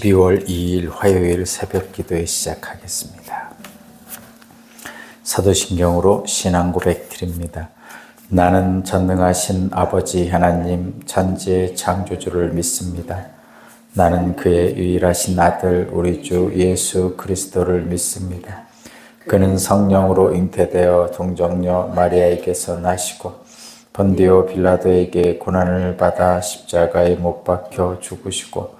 12월 2일 화요일 새벽 기도에 시작하겠습니다. 사도신경으로 신앙 고백 드립니다. 나는 전능하신 아버지 하나님 천지의 창조주를 믿습니다. 나는 그의 유일하신 아들 우리 주 예수 그리스도를 믿습니다. 그는 성령으로 잉태되어 동정녀 마리아에게서 나시고 본디오 빌라도에게 고난을 받아 십자가에 못 박혀 죽으시고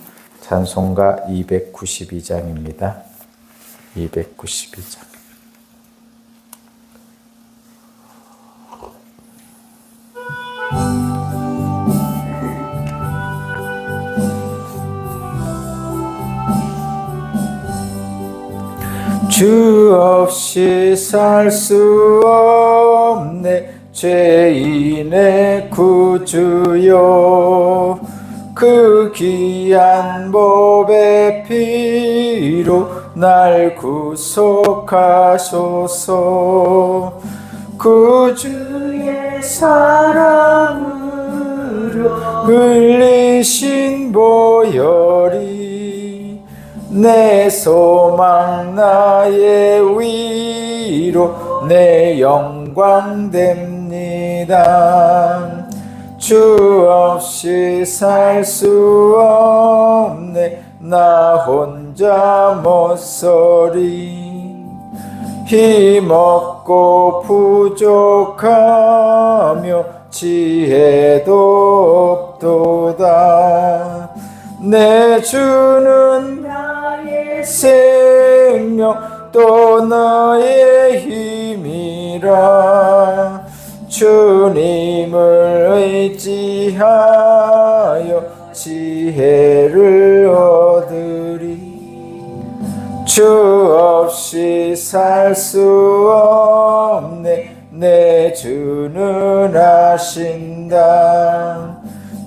찬송가 292장입니다. 292장. 주 없이 살 수 없네 죄인의 구주요 그 귀한 법의 피로 날 구속하소서. 구주의 사랑으로 흘리신 보혈이 내 소망 나의 위로 내 영광 됩니다 주 없이 살 수 없네. 나 혼자 못서리. 힘없고 부족하며 지혜도 없도다. 내 주는 나의 생명 또 나의 힘이라 주님을 의지하여 지혜를 얻으리. 주 없이 살 수 없네. 내 주는 아신다.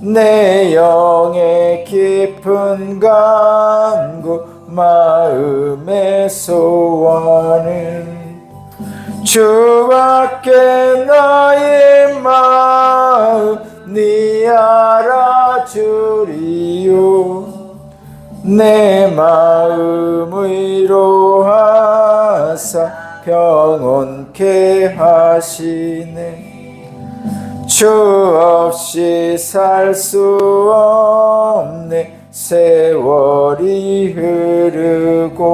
내 영의 깊은 간구 마음의 소원은 주밖에 나의 마음 네 알아주리요. 내 마음 위로하사 평온케 하시네. 주 없이 살 수 없네. 세월이 흐르고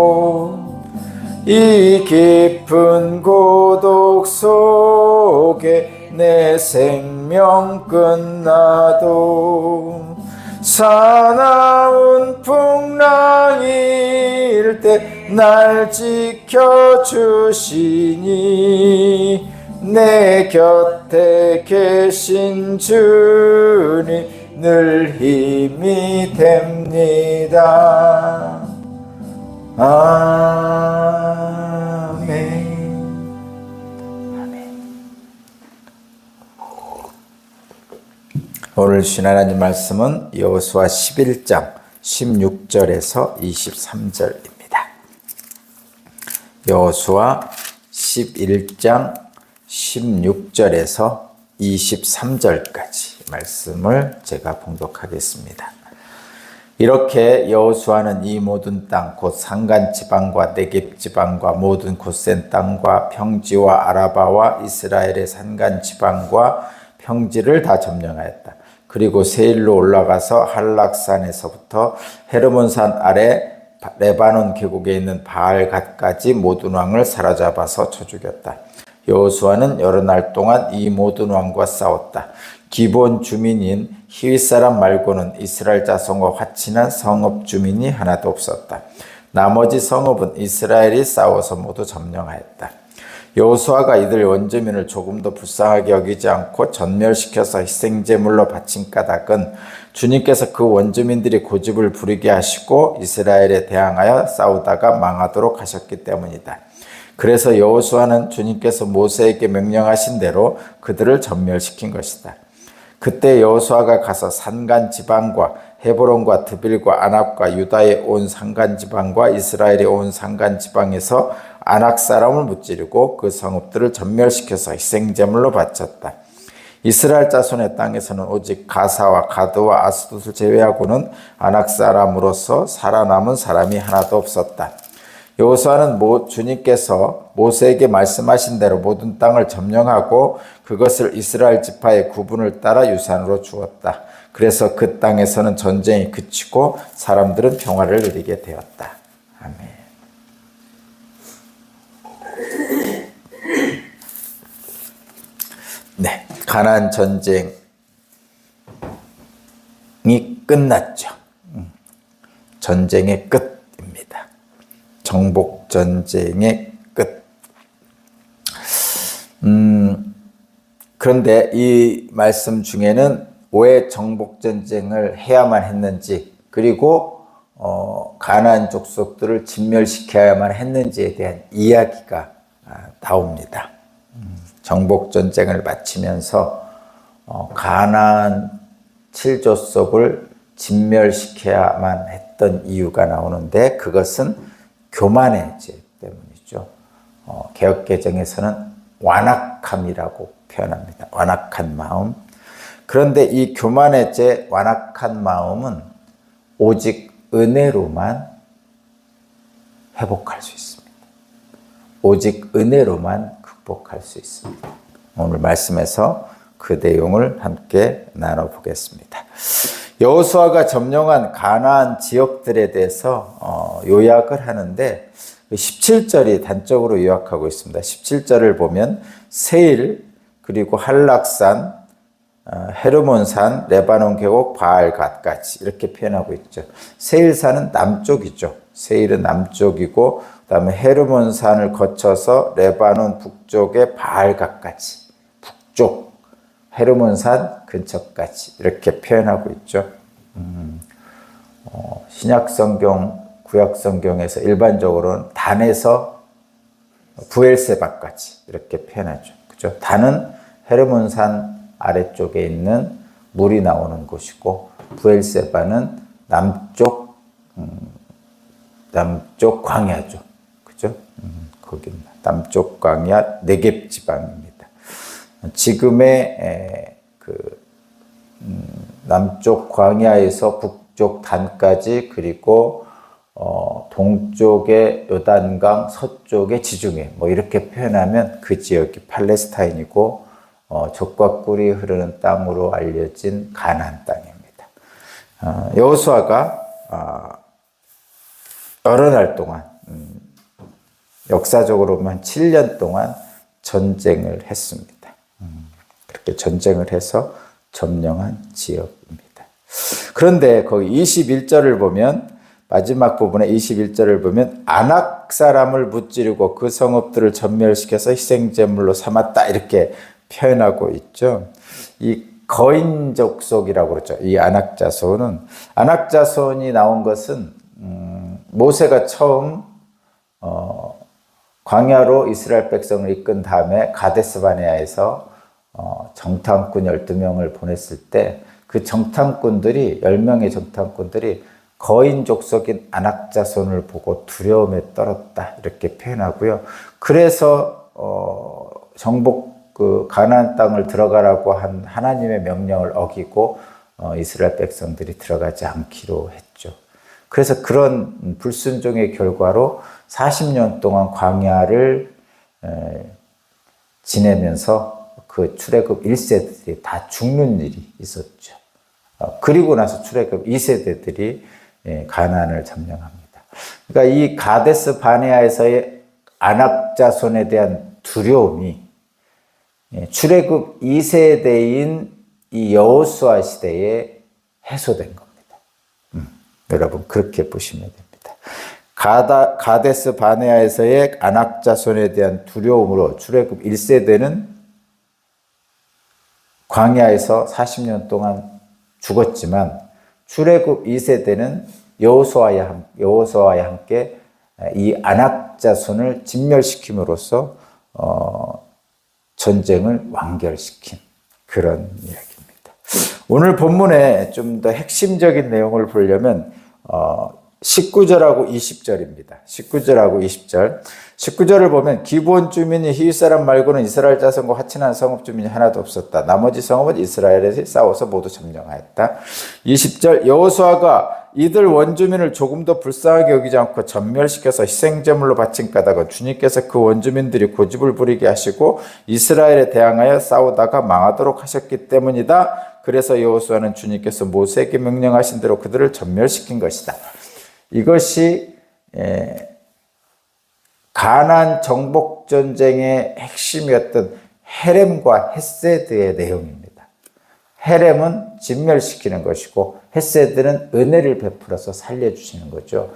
이 깊은 고독 속에 내 생명 끝나도 사나운 풍랑일 때 날 지켜주시니 내 곁에 계신 주님 늘 힘이 됩니다. 아멘. 오늘 신 하나님 말씀은 여호수아 11장 16절에서 23절입니다. 여호수아 11장 16절에서 23절까지 말씀을 제가 봉독하겠습니다. 이렇게 여호수아는 이 모든 땅 곧 산간 지방과 네겝 지방과 모든 곧센 땅과 평지와 아라바와 이스라엘의 산간 지방과 평지를 다 점령하였다. 그리고 세일로 올라가서 한락산에서부터 헤르몬산 아래 레바논 계곡에 있는 바알갓까지 모든 왕을 사로잡아서 쳐 죽였다. 여호수아는 여러 날 동안 이 모든 왕과 싸웠다. 기본 주민인 히윗 사람 말고는 이스라엘 자손과 화친한 성읍 주민이 하나도 없었다. 나머지 성읍은 이스라엘이 싸워서 모두 점령하였다. 여호수아가 이들 원주민을 조금도 불쌍하게 여기지 않고 전멸시켜서 희생제물로 바친 까닭은 주님께서 그 원주민들이 고집을 부리게 하시고 이스라엘에 대항하여 싸우다가 망하도록 하셨기 때문이다. 그래서 여호수아는 주님께서 모세에게 명령하신 대로 그들을 전멸시킨 것이다. 그때 여호수아가 가서 산간 지방과 헤브론과 드빌과 아납과 유다의 온 산간 지방과 이스라엘의 온 산간 지방에서 아낙 사람을 무찌르고 그 성읍들을 전멸시켜서 희생제물로 바쳤다. 이스라엘 자손의 땅에서는 오직 가사와 가드와 아스돗을 제외하고는 아낙 사람으로서 살아남은 사람이 하나도 없었다. 여호수아는 모, 주님께서 모세에게 말씀하신 대로 모든 땅을 점령하고 그것을 이스라엘 지파의 구분을 따라 유산으로 주었다. 그래서 그 땅에서는 전쟁이 그치고 사람들은 평화를 누리게 되었다. 아멘. 네, 가나안 전쟁이 끝났죠. 음, 전쟁의 끝입니다. 정복 전쟁의 끝. 음, 그런데 이 말씀 중에는 왜 정복 전쟁을 해야만 했는지 그리고 어, 가나안 족속들을 진멸시켜야만 했는지에 대한 이야기가 아, 나옵니다. 음, 정복 전쟁을 마치면서 어, 가나안 칠족속을 진멸시켜야만 했던 이유가 나오는데 그것은 교만의 죄 때문이죠. 어, 개혁개정에서는 완악함이라고 표현합니다. 완악한 마음. 그런데 이 교만의 죄, 완악한 마음은 오직 은혜로만 회복할 수 있습니다. 오직 은혜로만 극복할 수 있습니다. 오늘 말씀에서 그 내용을 함께 나눠보겠습니다. 여호수아가 점령한 가나안 지역들에 대해서 어, 요약을 하는데 17절이 단적으로 요약하고 있습니다. 17절을 보면 세일 그리고 한락산 어, 헤르몬산, 레바논 계곡, 바알 갓까지 이렇게 표현하고 있죠. 세일산은 남쪽이죠. 세일은 남쪽이고 그다음에 헤르몬산을 거쳐서 레바논 북쪽의 바알 갓까지 북쪽 헤르몬산 근처까지 이렇게 표현하고 있죠. 음, 어, 신약 성경, 구약 성경에서 일반적으로는 단에서 부엘세바까지 이렇게 표현하죠. 그죠? 단은 헤르몬산 아래쪽에 있는 물이 나오는 곳이고 부엘세바는 남쪽 음, 남쪽 광야죠. 그죠? 음, 거기 남쪽 광야 네겝 지방입니다. 지금의 에, 그 음, 남쪽 광야에서 북쪽 단까지 그리고 어, 동쪽의 요단강, 서쪽의 지중해 뭐 이렇게 표현하면 그 지역이 팔레스타인이고 어, 젖과 꿀이 흐르는 땅으로 알려진 가나안 땅입니다. 어, 여호수아가 어, 여러 날 동안 음, 역사적으로만 7년 동안 전쟁을 했습니다. 음, 그렇게 전쟁을 해서 점령한 지역입니다. 그런데 거기 21절을 보면 마지막 부분에 21절을 보면 안악 사람을 무찌르고 그 성읍들을 전멸시켜서 희생제물로 삼았다 이렇게 표현하고 있죠. 이 거인 족 속이라고 그러죠. 이 안악 자손은 안악 자손이 나온 것은 음, 모세가 처음 어, 광야로 이스라엘 백성을 이끈 다음에 가데스 바네아에서 어, 정탐꾼 12명을 보냈을 때 그 정탐꾼들이 10명의 정탐꾼들이 거인 족속인 안악 자손을 보고 두려움에 떨었다 이렇게 표현하고요. 그래서 어, 정복 그 가나안 땅을 들어가라고 한 하나님의 명령을 어기고 어, 이스라엘 백성들이 들어가지 않기로 했죠. 그래서 그런 불순종의 결과로 40년 동안 광야를 에, 지내면서 그 출애굽 1세들이 다 죽는 일이 있었죠. 어, 그리고 나서 출애굽 2세대들이 예, 가나안을 점령합니다. 그러니까 이 가데스 바네아에서의 안악 자손에 대한 두려움이 예, 출애굽 2세대인 이 여호수아 시대에 해소된 겁니다. 음, 여러분 그렇게 보시면 됩니다. 가다, 가데스 바네아에서의 안악 자손에 대한 두려움으로 출애굽 1세대는 광야에서 40년 동안 죽었지만 출애굽 2세대는 여호수아와 함- 여호수아와 함께 이 안악 자손을 진멸시킴으로써 어, 전쟁을 완결시킨 그런 이야기입니다. 오늘 본문에 좀더 핵심적인 내용을 보려면 어, 19절하고 20절입니다. 19절하고 20절. 19절을 보면 기본 주민이 히윗 사람 말고는 이스라엘 자손과 화친한 성읍 주민이 하나도 없었다. 나머지 성읍은 이스라엘에서 싸워서 모두 점령하였다. 20절 여호수아가 이들 원주민을 조금도 불쌍하게 여기지 않고 전멸시켜서 희생제물로 바친 까닭은 주님께서 그 원주민들이 고집을 부리게 하시고 이스라엘에 대항하여 싸우다가 망하도록 하셨기 때문이다. 그래서 여호수아는 주님께서 모세에게 명령하신 대로 그들을 전멸시킨 것이다. 이것이 에, 가난 정복 전쟁의 핵심이었던 헤렘과 헤세드의 내용입니다. 헤렘은 진멸시키는 것이고 헤세드는 은혜를 베풀어서 살려주시는 거죠.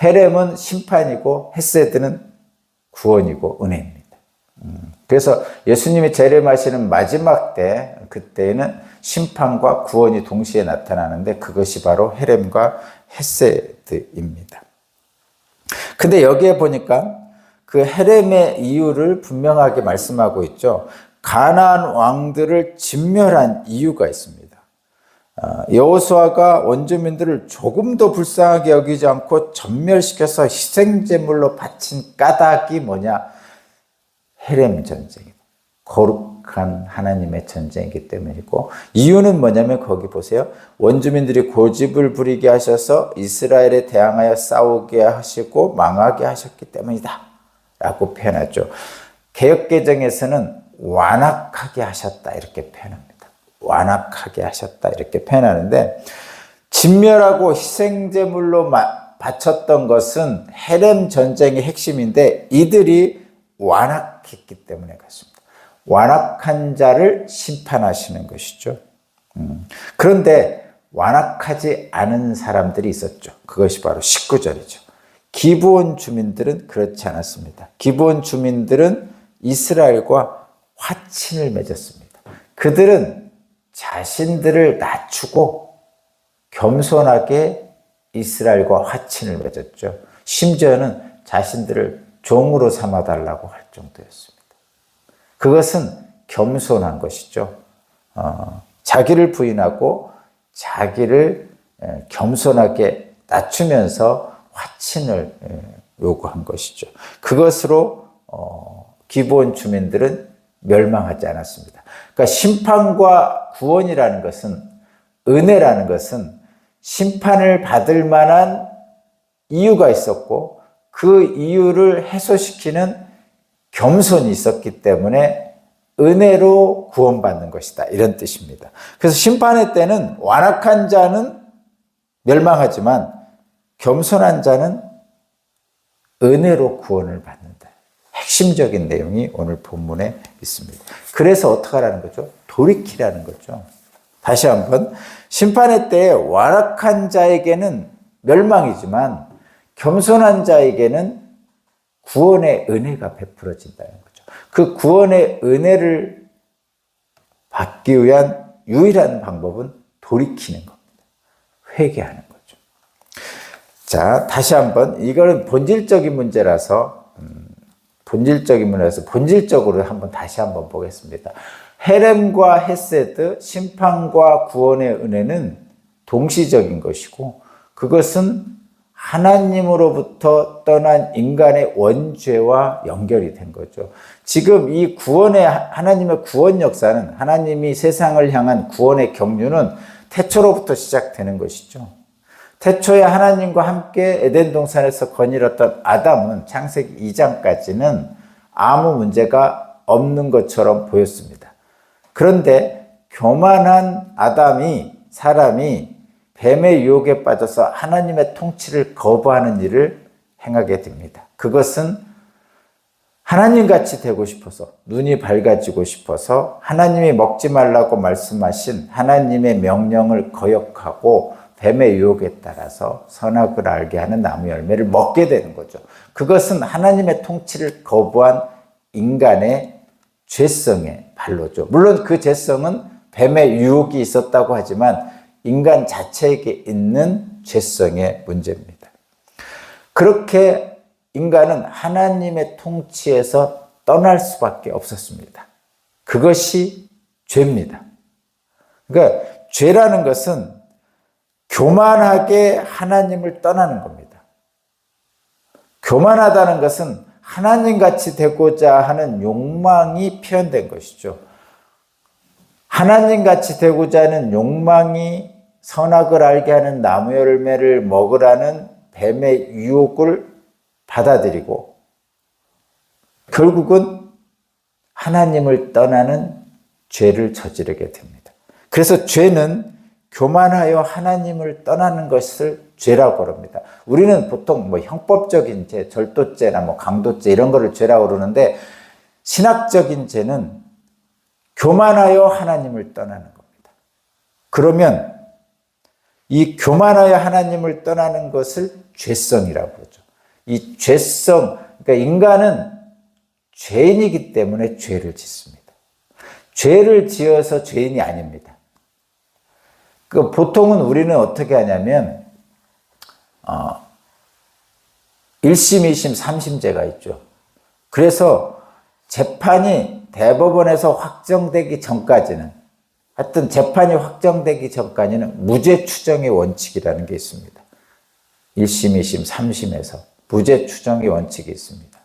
헤렘은 심판이고 헤세드는 구원이고 은혜입니다. 음, 그래서 예수님이 재림하시는 마지막 때 그때에는 심판과 구원이 동시에 나타나는데 그것이 바로 헤렘과 헤세드입니다. 근데 여기에 보니까 그 헤렘의 이유를 분명하게 말씀하고 있죠. 가나안 왕들을 진멸한 이유가 있습니다. 아, 여호수아가 원주민들을 조금도 불쌍하게 여기지 않고 전멸시켜서 희생제물로 바친 까닭이 뭐냐? 헤렘 전쟁이다. 거룩한 하나님의 전쟁이기 때문이고 이유는 뭐냐면 거기 보세요. 원주민들이 고집을 부리게 하셔서 이스라엘에 대항하여 싸우게 하시고 망하게 하셨기 때문이다. 라고 표현하죠. 개혁개정에서는 완악하게 하셨다 이렇게 표현합니다. 완악하게 하셨다 이렇게 표현하는데 진멸하고 희생제물로 바쳤던 것은 헤렘 전쟁의 핵심인데 이들이 완악했기 때문에 그렇습니다. 완악한 자를 심판하시는 것이죠. 음. 그런데 완악하지 않은 사람들이 있었죠. 그것이 바로 19절이죠. 기브온 주민들은 그렇지 않았습니다. 기브온 주민들은 이스라엘과 화친을 맺었습니다. 그들은 자신들을 낮추고 겸손하게 이스라엘과 화친을 맺었죠. 심지어는 자신들을 종으로 삼아달라고 할 정도였습니다. 그것은 겸손한 것이죠. 어, 자기를 부인하고 자기를 겸손하게 낮추면서 화친을 요구한 것이죠. 그것으로 어, 기본 주민들은 멸망하지 않았습니다. 그러니까 심판과 구원이라는 것은 은혜라는 것은 심판을 받을 만한 이유가 있었고 그 이유를 해소시키는 겸손이 있었기 때문에 은혜로 구원받는 것이다. 이런 뜻입니다. 그래서 심판의 때는 완악한 자는 멸망하지만 겸손한 자는 은혜로 구원을 받는다. 핵심적인 내용이 오늘 본문에 있습니다. 그래서 어떻게 하라는 거죠? 돌이키라는 거죠. 다시 한번 심판의 때에 완악한 자에게는 멸망이지만 겸손한 자에게는 구원의 은혜가 베풀어진다는 거죠. 그 구원의 은혜를 받기 위한 유일한 방법은 돌이키는 겁니다. 회개하는. 자, 다시 한번 이거는 본질적인 문제라서 음, 본질적인 문제라서 본질적으로 한번 다시 한번 보겠습니다. 헤렘과 헤세드, 심판과 구원의 은혜는 동시적인 것이고 그것은 하나님으로부터 떠난 인간의 원죄와 연결이 된 거죠. 지금 이 구원의 하나님의 구원 역사는 하나님이 세상을 향한 구원의 경륜은 태초로부터 시작되는 것이죠. 태초에 하나님과 함께 에덴 동산에서 거닐었던 아담은 창세기 2장까지는 아무 문제가 없는 것처럼 보였습니다. 그런데 교만한 아담이 사람이 뱀의 유혹에 빠져서 하나님의 통치를 거부하는 일을 행하게 됩니다. 그것은 하나님 같이 되고 싶어서 눈이 밝아지고 싶어서 하나님이 먹지 말라고 말씀하신 하나님의 명령을 거역하고 뱀의 유혹에 따라서 선악을 알게 하는 나무 열매를 먹게 되는 거죠. 그것은 하나님의 통치를 거부한 인간의 죄성의 발로죠. 물론 그 죄성은 뱀의 유혹이 있었다고 하지만 인간 자체에게 있는 죄성의 문제입니다. 그렇게 인간은 하나님의 통치에서 떠날 수밖에 없었습니다. 그것이 죄입니다. 그러니까 죄라는 것은 교만하게 하나님을 떠나는 겁니다. 교만하다는 것은 하나님 같이 되고자 하는 욕망이 표현된 것이죠. 하나님 같이 되고자 하는 욕망이 선악을 알게 하는 나무 열매를 먹으라는 뱀의 유혹을 받아들이고 결국은 하나님을 떠나는 죄를 저지르게 됩니다. 그래서 죄는 교만하여 하나님을 떠나는 것을 죄라고 그럽니다. 우리는 보통 뭐 형법적인 죄, 절도죄나 뭐 강도죄 이런 거를 죄라고 그러는데 신학적인 죄는 교만하여 하나님을 떠나는 겁니다. 그러면 이 교만하여 하나님을 떠나는 것을 죄성이라고 그러죠. 이 죄성, 그러니까 인간은 죄인이기 때문에 죄를 짓습니다. 죄를 지어서 죄인이 아닙니다. 그 보통은 우리는 어떻게 하냐면 어, 1심, 2심, 3심제가 있죠. 그래서 재판이 대법원에서 확정되기 전까지는 하여튼 재판이 확정되기 전까지는 무죄 추정의 원칙이라는 게 있습니다. 1심, 2심, 3심에서 무죄 추정의 원칙이 있습니다.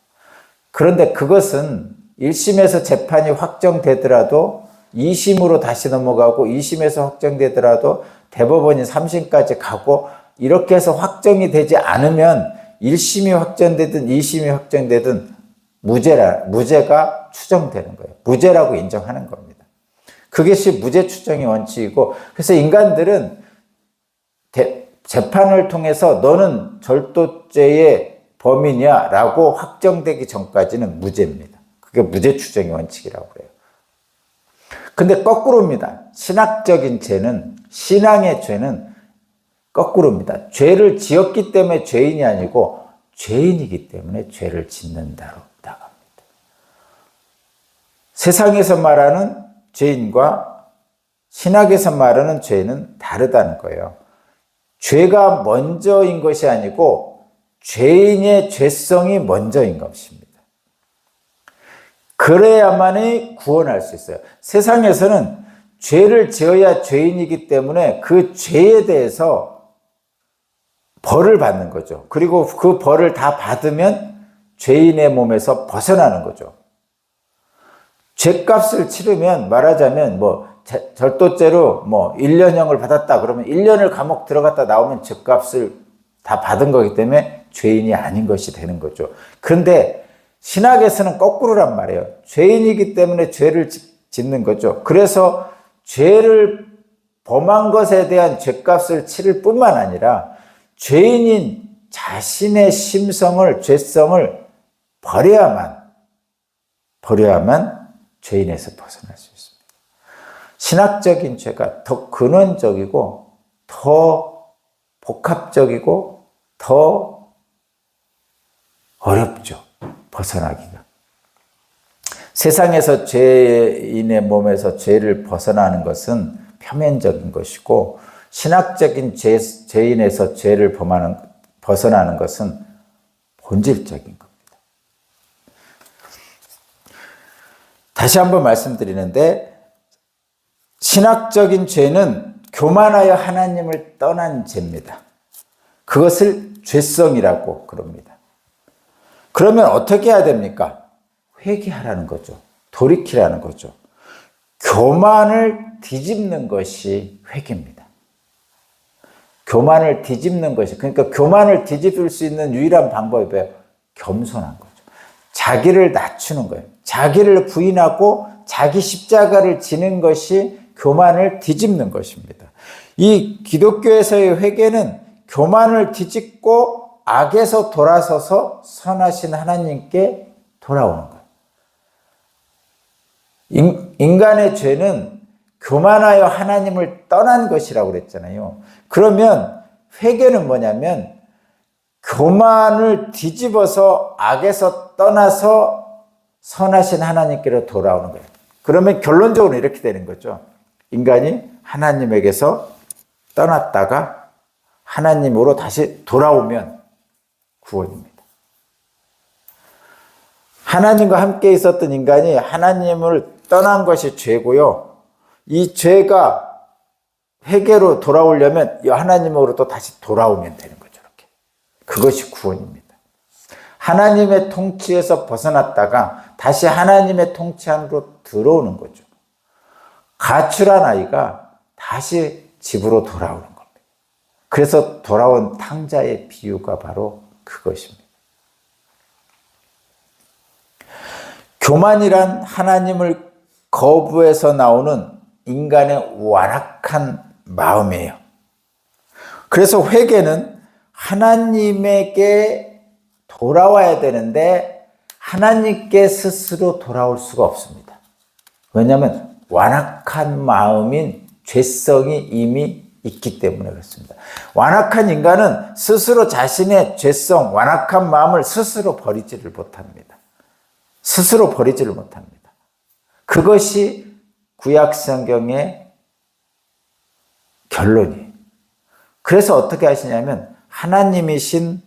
그런데 그것은 1심에서 재판이 확정되더라도 2심으로 다시 넘어가고 2심에서 확정되더라도 대법원이 3심까지 가고 이렇게 해서 확정이 되지 않으면 1심이 확정되든 2심이 확정되든 무죄라, 무죄가 추정되는 거예요. 무죄라고 인정하는 겁니다. 그것이 무죄 추정의 원칙이고, 그래서 인간들은 대, 재판을 통해서 너는 절도죄의 범인이야 라고 확정되기 전까지는 무죄입니다. 그게 무죄 추정의 원칙이라고 그래요. 근데 거꾸로입니다. 신학적인 죄는, 신앙의 죄는 거꾸로입니다. 죄를 지었기 때문에 죄인이 아니고 죄인이기 때문에 죄를 짓는다로 나갑니다. 세상에서 말하는 죄인과 신학에서 말하는 죄는 다르다는 거예요. 죄가 먼저인 것이 아니고 죄인의 죄성이 먼저인 것입니다. 그래야만이 구원할 수 있어요. 세상에서는 죄를 지어야 죄인이기 때문에 그 죄에 대해서 벌을 받는 거죠. 그리고 그 벌을 다 받으면 죄인의 몸에서 벗어나는 거죠. 죄값을 치르면 말하자면 뭐 절도죄로 뭐 1년형을 받았다 그러면 1년을 감옥 들어갔다 나오면 죄값을 다 받은 거기 때문에 죄인이 아닌 것이 되는 거죠. 그런데 신학에서는 거꾸로란 말이에요. 죄인이기 때문에 죄를 짓는 거죠. 그래서 죄를 범한 것에 대한 죄값을 치를 뿐만 아니라 죄인인 자신의 심성을, 죄성을 버려야만, 버려야만 죄인에서 벗어날 수 있습니다. 신학적인 죄가 더 근원적이고, 더 복합적이고, 더 어렵죠. 벗어나기가. 세상에서 죄인의 몸에서 죄를 벗어나는 것은 표면적인 것이고, 신학적인 죄, 죄인에서 죄를 범하는, 벗어나는 것은 본질적인 겁니다. 다시 한번 말씀드리는데, 신학적인 죄는 교만하여 하나님을 떠난 죄입니다. 그것을 죄성이라고 그럽니다. 그러면 어떻게 해야 됩니까? 회개하라는 거죠. 돌이키라는 거죠. 교만을 뒤집는 것이 회개입니다. 교만을 뒤집는 것이 그러니까 교만을 뒤집을 수 있는 유일한 방법이 뭐예요? 겸손한 거죠. 자기를 낮추는 거예요. 자기를 부인하고 자기 십자가를 지는 것이 교만을 뒤집는 것입니다. 이 기독교에서의 회개는 교만을 뒤집고 악에서 돌아서서 선하신 하나님께 돌아오는 거예요. 인간의 죄는 교만하여 하나님을 떠난 것이라고 그랬잖아요. 그러면 회개는 뭐냐면 교만을 뒤집어서 악에서 떠나서 선하신 하나님께로 돌아오는 거예요. 그러면 결론적으로 이렇게 되는 거죠. 인간이 하나님에게서 떠났다가 하나님으로 다시 돌아오면 구원입니다. 하나님과 함께 있었던 인간이 하나님을 떠난 것이 죄고요. 이 죄가 회개로 돌아오려면 이 하나님으로 또 다시 돌아오면 되는 거죠. 이렇게. 그것이 구원입니다. 하나님의 통치에서 벗어났다가 다시 하나님의 통치 안으로 들어오는 거죠. 가출한 아이가 다시 집으로 돌아오는 겁니다. 그래서 돌아온 탕자의 비유가 바로 그것입니다. 교만이란 하나님을 거부해서 나오는 인간의 완악한 마음이에요. 그래서 회개는 하나님에게 돌아와야 되는데 하나님께 스스로 돌아올 수가 없습니다. 왜냐하면 완악한 마음인 죄성이 이미 있기 때문에 그렇습니다. 완악한 인간은 스스로 자신의 죄성, 완악한 마음을 스스로 버리지를 못합니다. 스스로 버리지를 못합니다. 그것이 구약 성경의 결론이에요. 그래서 어떻게 하시냐면 하나님이신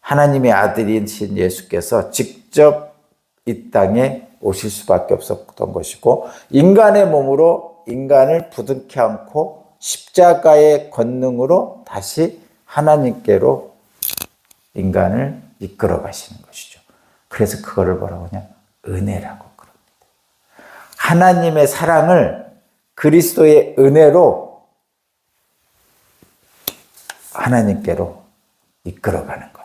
하나님의 아들이신 예수께서 직접 이 땅에 오실 수밖에 없었던 것이고 인간의 몸으로 인간을 부둥켜 안고 십자가의 권능으로 다시 하나님께로 인간을 이끌어 가시는 것이죠. 그래서 그거를 뭐라고 하냐? 은혜라고 그럽니다. 하나님의 사랑을 그리스도의 은혜로 하나님께로 이끌어가는 것.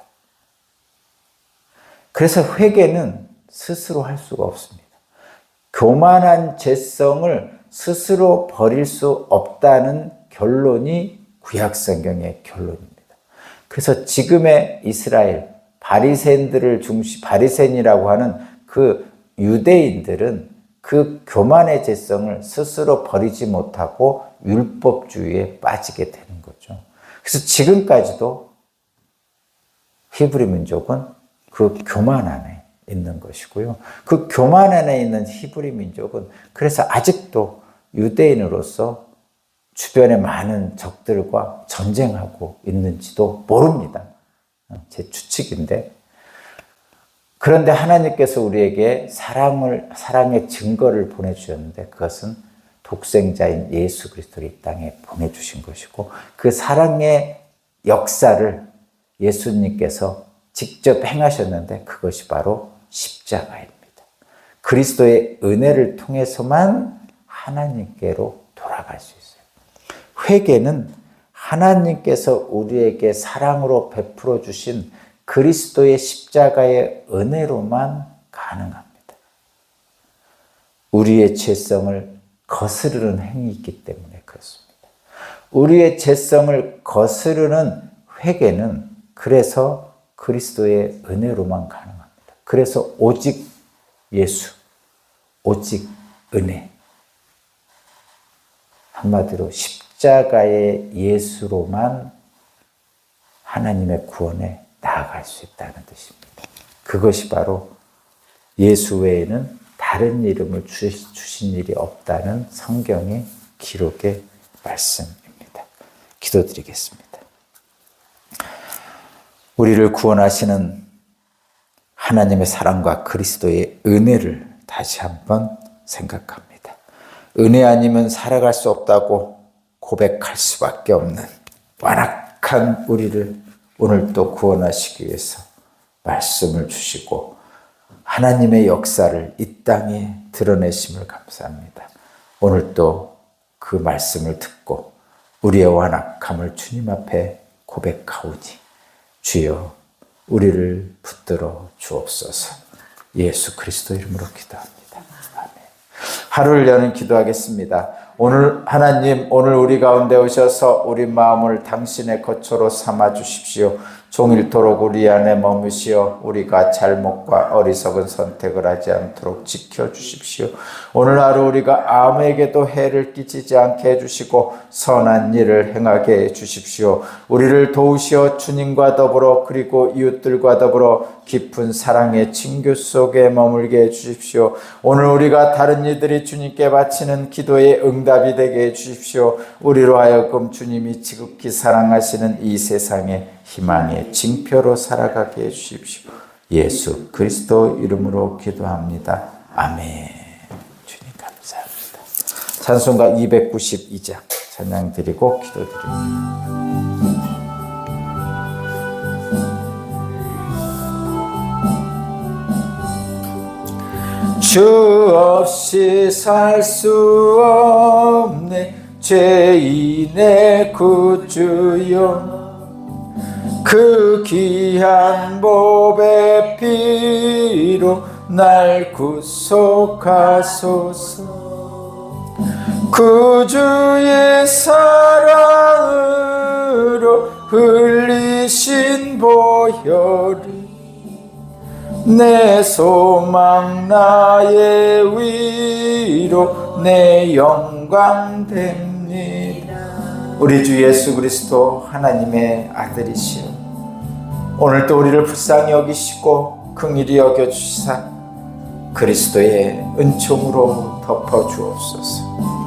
그래서 회개는 스스로 할 수가 없습니다. 교만한 죄성을 스스로 버릴 수 없다는 결론이 구약성경의 결론입니다. 그래서 지금의 이스라엘 바리새인들을 중시 바리새인이라고 하는 그 유대인들은 그 교만의 죄성을 스스로 버리지 못하고 율법주의에 빠지게 되는 거죠. 그래서 지금까지도 히브리 민족은 그 교만 안에 있는 것이고요. 그 교만 안에 있는 히브리 민족은 그래서 아직도 유대인으로서 주변에 많은 적들과 전쟁하고 있는지도 모릅니다. 제 추측인데. 그런데 하나님께서 우리에게 사랑을, 사랑의 증거를 보내주셨는데 그것은 독생자인 예수 그리스도를 이 땅에 보내주신 것이고 그 사랑의 역사를 예수님께서 직접 행하셨는데 그것이 바로 십자가입니다. 그리스도의 은혜를 통해서만 하나님께로 돌아갈 수 있어요. 회개는 하나님께서 우리에게 사랑으로 베풀어 주신 그리스도의 십자가의 은혜로만 가능합니다. 우리의 죄성을 거스르는 행위 있기 때문에 그렇습니다. 우리의 죄성을 거스르는 회개는 그래서 그리스도의 은혜로만 가능합니다. 그래서 오직 예수, 오직 은혜. 한마디로 십자가의 예수로만 하나님의 구원에 나아갈 수 있다는 뜻입니다. 그것이 바로 예수 외에는 다른 이름을 주신 일이 없다는 성경의 기록의 말씀입니다. 기도드리겠습니다. 우리를 구원하시는 하나님의 사랑과 그리스도의 은혜를 다시 한번 생각합니다. 은혜 아니면 살아갈 수 없다고 고백할 수밖에 없는 완악한 우리를 오늘 또 구원하시기 위해서 말씀을 주시고 하나님의 역사를 이 땅에 드러내심을 감사합니다. 오늘 또 그 말씀을 듣고 우리의 완악함을 주님 앞에 고백하오니 주여 우리를 붙들어 주옵소서 예수 그리스도 이름으로 기도합니다. 하루를 여는 기도하겠습니다. 오늘 하나님 오늘 우리 가운데 오셔서 우리 마음을 당신의 거처로 삼아 주십시오. 종일토록 우리 안에 머무시어 우리가 잘못과 어리석은 선택을 하지 않도록 지켜주십시오. 오늘 하루 우리가 아무에게도 해를 끼치지 않게 해주시고 선한 일을 행하게 해주십시오. 우리를 도우시어 주님과 더불어 그리고 이웃들과 더불어 깊은 사랑의 친교 속에 머물게 해주십시오. 오늘 우리가 다른 이들이 주님께 바치는 기도의 응답이 되게 해주십시오. 우리로 하여금 주님이 지극히 사랑하시는 이 세상에 희망의 징표로 살아가게 해주십시오. 예수 그리스도 이름으로 기도합니다. 아멘. 주님 감사합니다. 찬송가 292장 찬양 드리고 기도드립니다. 주 없이 살 수 없네 죄인의 구주여 그 귀한 보배 피로 날 구속하소서. 구주의 사랑으로 흘리신 보혈이 내 소망 나의 위로 내 영광 됩니다 우리 주 예수 그리스도 하나님의 아들이시여 오늘도 우리를 불쌍히 여기시고 긍일히 여겨 주시사 그리스도의 은총으로 덮어 주옵소서